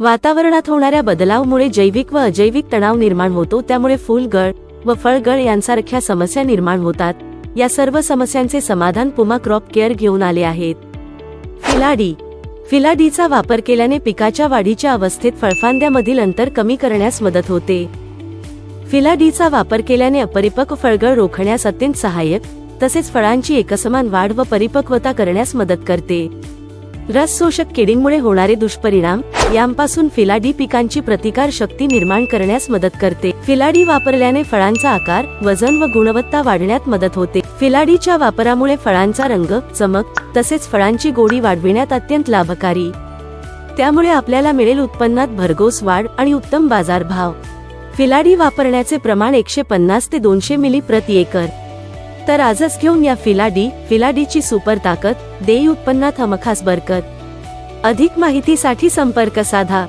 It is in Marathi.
वातावरणात होणाऱ्या बदलावमुळे जैविक व अजैविक तणाव निर्माण होतो त्यामुळे फुलगळ व फळगळ यांसारख्या समस्या निर्माण होतात. या सर्व समस्यांचे समाधान पुमा क्रॉप केअर घेऊन आले आहेत. फिलाडी. फिलाडीचा वापर केल्याने पिकाच्या वाढीच्या अवस्थेत फळफांद्यामधील अंतर कमी करण्यास मदत होते. फिलाडीचा वापर केल्याने अपरिपक्व फळगळ रोखण्यास अत्यंत सहाय्यक तसेच फळांची एकसमान वाढ व परिपक्वता करण्यास मदत करते. रस शोषक किडींमुळे होणारे दुष्परिणाम यांपासून फिलाडी पिकांची प्रतिकार शक्ती निर्माण करण्यास मदत करते. फिलाडी वापरल्याने फळांचा आकार वजन व गुणवत्ता वाढण्यात मदत होते. फिलाडीच्या वापरामुळे फळांचा रंग चमक तसेच फळांची गोडी वाढविण्यात अत्यंत लाभकारी. त्यामुळे आपल्याला मिळेल उत्पन्नात भरघोस वाढ आणि उत्तम बाजारभाव. फिलाडी वापरण्याचे प्रमाण एकशे पन्नास ते दोनशे मिली प्रति एकर. तर आजच घेऊन या फिलाडी फिलाडीची सुपर ताकद देई उत्पन्नात हमखास बरकत. अधिक माहितीसाठी संपर्क साधा.